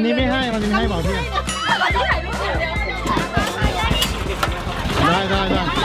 เลยนะลำนี้ไม่ให้ลำนี้ไม่ให้บอกพี่เราจะถ่ายรูปอย่างเดียว ได้ได้ได้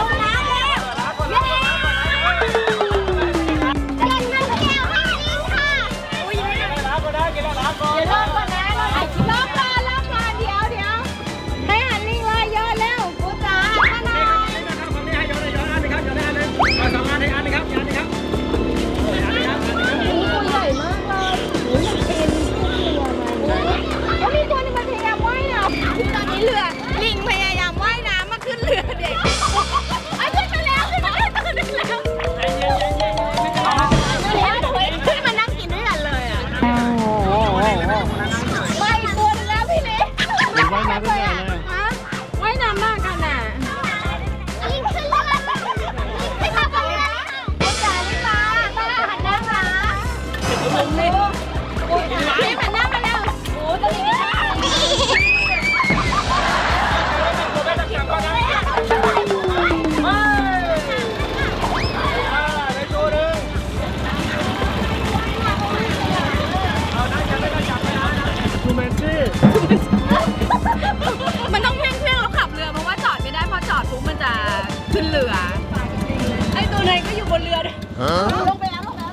ลงไปแล้วลงแล้ว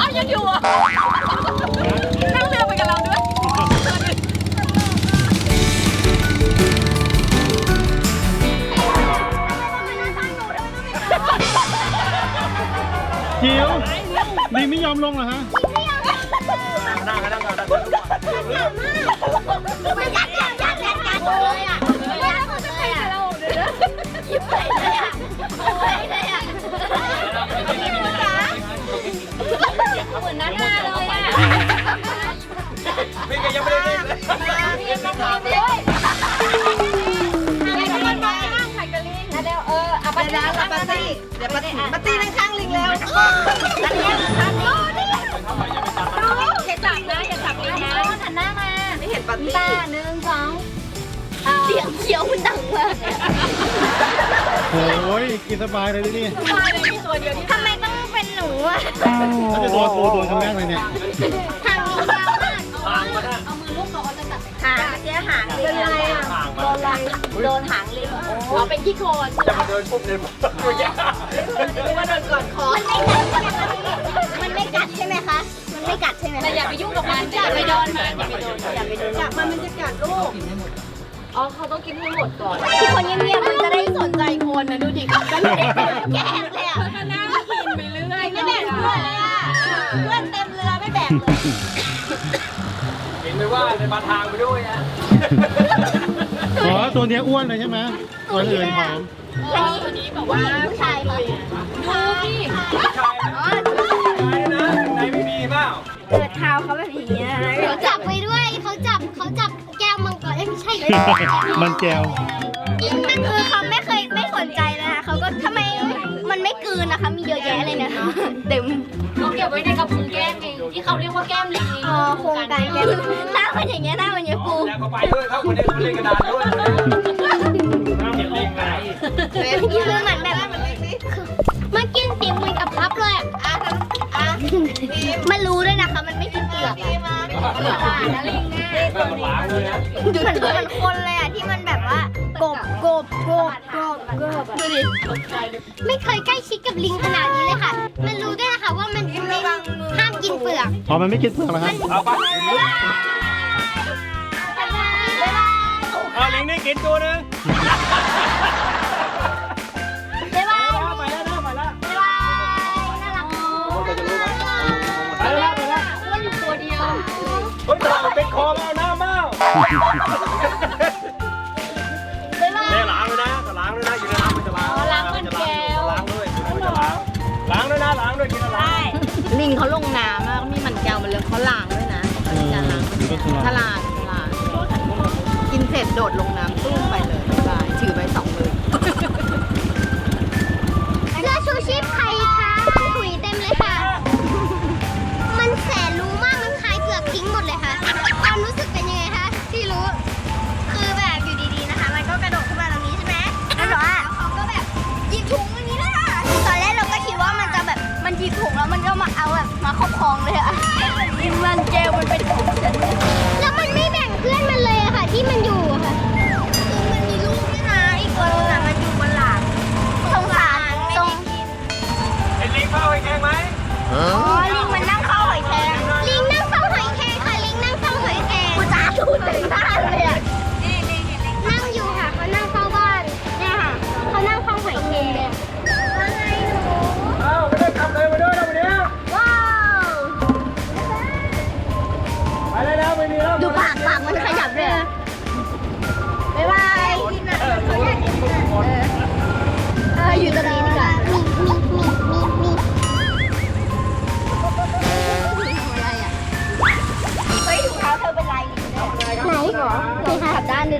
อ้าวยังอยู่อะนั่งเรือไปกับเราด้วยจิ๋วลิงไม่ยอมลงเหรอฮะมันยัดยัดยัดยัดยัดเลยอะไม่ได้มันจะไปกับเราเลยนะยิ้มไปเลยอะไปเลยอะ เหมือนนัดมาเลยอะพี่ก็ยังไม่ได้เล่นเลยพี่ต้องทำด้วยอะไรกันบ้างไข่กะลิงเดี๋ยวเออเอาไปล้างปาร์ตี้เดี๋ยวปาตี้ปาตี้นั่งข้างลิงแล้วอันนี้อันนี้นี่อย่าจับนะอย่าจับลิงนะหันหน้ามาไม่เห็นปาร์ตี้ตาหนึ่งสองเสียงเขียวมันดังมาก โอ้ยกินสบายเลยดินี่ทำไมมีตัวเดียวที่ทำไมต้องเป็นหนูอะเขาจะโดนปูโดนครั้งแรกเลยเนี่ยทางยาวมากเอามือลูกเขาจะจับหางเสียหางเป็นไรอะโดนอะไรโดนหางลิงอ๋อเป็นขี้โคลนจะมาเดินปุ๊บเลยตัวยากว่าโดนก่อนคอมันไม่กัดใช่ไหมคะมันไม่กัดใช่ไหมแต่อย่าไปยุ่งกับมันอย่าไปโดนมันอย่าไปโดนอย่าไปโดนจับมันมันจะกัดลูก อ๋อเขาต้องกินให้หมดก่อนทุกคนเงียบๆมันจะได้สนใจคนนะดูดิก็ไม่ได้แกล้งเลยอะก็นั่งกินไปเรื่อยไม่แบ่งเพื่อนเลยอะเพื่อนเต็มเรือไม่แบ่งเลยเห็นไหมว่าในมาทางไปด้วยนะอ๋อตัวเนี้ยอ้วนเลยใช่ไหมตัวอื่นผอมอันนี้ตัวนี้แบบว่าผู้ชายเลยดูพี่ชายนะชายนะไหนไม่มีเปล่าเกิดเท้าเขาแบบนี้ ม่ใช่มันแก้วนั่นคือเขาไม่เคยไม่สนใจเลยค่ะเขาก็ทำไมมันไม่กลืนนะคะ มีเยอะแยะเลยเนี่ยเต็มเขาเก็บไว้ในกระพุ้งแก้มเองที่เขาเรียกว่าแก้มลิงอ๋อโครงการแก้มหน้ามันอย่างเงี้ยหน้ามันอย่างเงี้ยปูแล้วก็ไปด้วยเข้าคนเดียวเล่นกระดานด้วยน้ำเก็บเล่นไงคือเหมือนแบบมันกินติ่มเหมือนกับพับเลยอะอะมันรู้ด้วยนะคะ มันไม่กินเปลือก นเลยนะดูเหมือนมือนคนเลยอะที่มันแบบว่ากบกบกบกบกบดูดิไม่เคยใกล้ชิดกับลิงขนาดนี้เลยค่ะ มันรู้ด้วยนะคะว่ามันไม่ห้ามกินเปลือกพอมันไม่กินเปลือกเหรอครับเอาไปเอาลิงได้กินตัวนึง ไม่ล้างด้วยนะจะล้างด้วยนะกินแล้วล้างมันจะล้างล้างเป็นแก้ว ล้างด้วยกินแล้วจะล้างล้างด้ยนะล้างด้ยกินแล้วล้าง ได้ลิงเขาลงน้ำแล้วกมีมันแก้วมันเลยเขาล้างด้วยนะอืล้างฉลาดฉลาดกินเสร็จโดดลงน้ำ ลันเจลมันเป็นของฉันแล้วมันไม่แบ่งเพื่อนมันเลยค่ะ ที่มันอยู่ค่ะ คือมันมีลูกด้วยนะอีกคนน่ะมันอยู่บนหลังสงสารตรงไอ็นลิงเข้าไอ้แกงไหม อ๋อ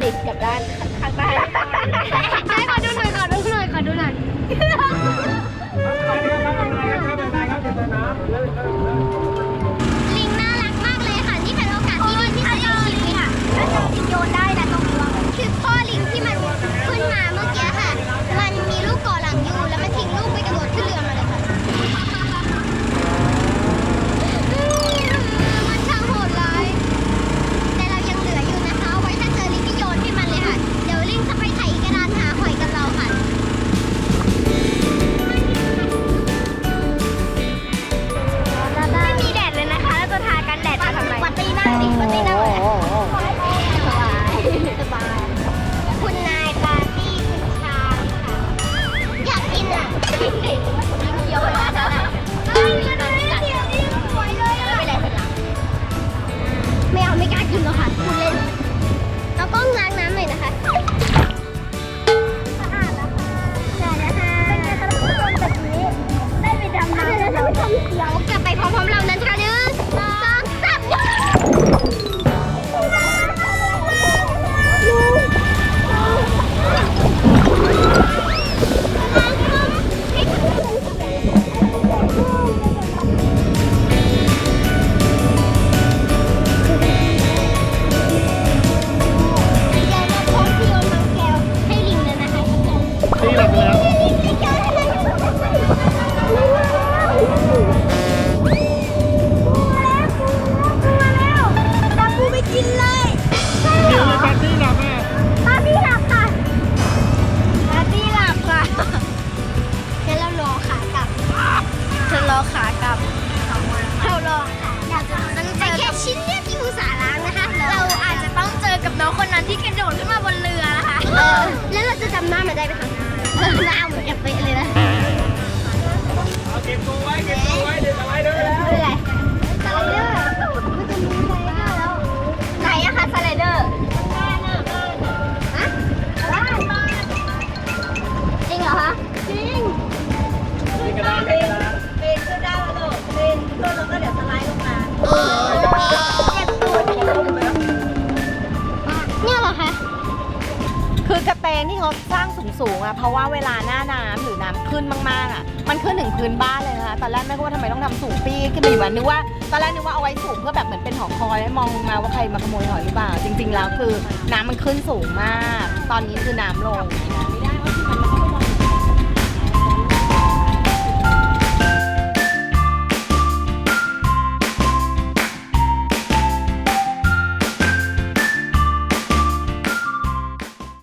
ติดกับด้านข้างๆด้านใช่ไหม ไม่เอาไม่กล้ากินหรอกค่ะคุณเล่นเอากล้องล้างน้ำหน่อยนะคะสะอาดแล้คะสะอาดแล้คะเป็นไงคะทุกคนแบบนี้ได้ไปดำน้ำแล้วทุกคนเสียวกลับไปพร้อมๆเรานะ ที่กระโดดขึ้นมาบนเรือนะคะ เออ แล้วเราจะจำหน้ามันได้ไหมคะหน้าเหมือนกันเป๊ะเลยนะเก็บตัวไว้เก็บตัวไว้เดี๋ยวจะไว้ สูงอะเพราะว่าเวลาหน้าน้ำหรือน้ำขึ้นมากๆอะมันขึ้นถึงพื้นบ้านเลยนะคะตอนแรกแม่ก็ว่าทำไมต้องทำสูงปีขึ้นไปวันนึกว่าตอนแรกนึกว่าเอาไว้สูงเพื่อแบบเหมือนเป็นหอคอยให้มองลงมาว่าใครมาขโมยหอยหรือเปล่า จริง ๆ แล้วคือน้ำมันขึ้นสูงมาก ตอนนี้คือน้ำลงไม่ได้ว่าที่มัน